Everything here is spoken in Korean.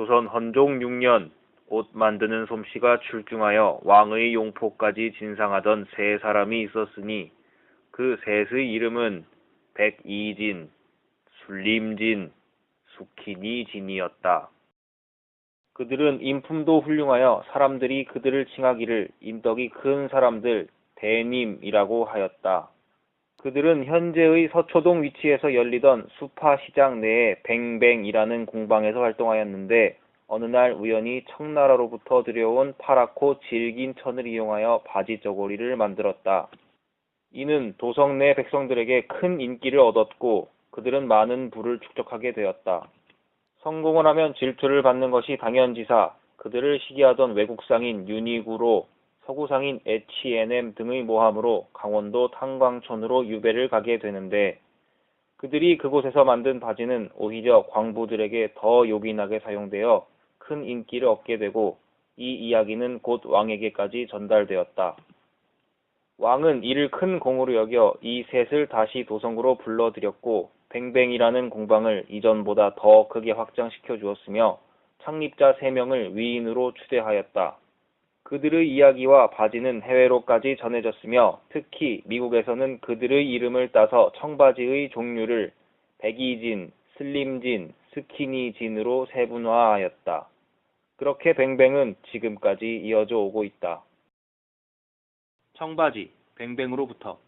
조선 헌종 6년 옷 만드는 솜씨가 출중하여 왕의 용포까지 진상하던 세 사람이 있었으니 그 셋의 이름은 백이진, 술림진, 수키니진이었다. 그들은 인품도 훌륭하여 사람들이 그들을 칭하기를 인덕이 큰 사람들 대님이라고 하였다. 그들은 현재의 서초동 위치에서 열리던 수파 시장 내의 뱅뱅이라는 공방에서 활동하였는데 어느 날 우연히 청나라로부터 들여온 파랗고 질긴 천을 이용하여 바지 저고리를 만들었다. 이는 도성 내 백성들에게 큰 인기를 얻었고 그들은 많은 부를 축적하게 되었다. 성공을 하면 질투를 받는 것이 당연지사 그들을 시기하던 외국상인 윤희구로 서구상인 H&M 등의 모함으로 강원도 탄광촌으로 유배를 가게 되는데 그들이 그곳에서 만든 바지는 오히려 광부들에게 더 요긴하게 사용되어 큰 인기를 얻게 되고 이 이야기는 곧 왕에게까지 전달되었다. 왕은 이를 큰 공으로 여겨 이 셋을 다시 도성으로 불러들였고 뱅뱅이라는 공방을 이전보다 더 크게 확장시켜 주었으며 창립자 3명을 위인으로 추대하였다. 그들의 이야기와 바지는 해외로까지 전해졌으며 특히 미국에서는 그들의 이름을 따서 청바지의 종류를 백이진, 슬림진, 스키니진으로 세분화하였다. 그렇게 뱅뱅은 지금까지 이어져 오고 있다. 청바지, 뱅뱅으로부터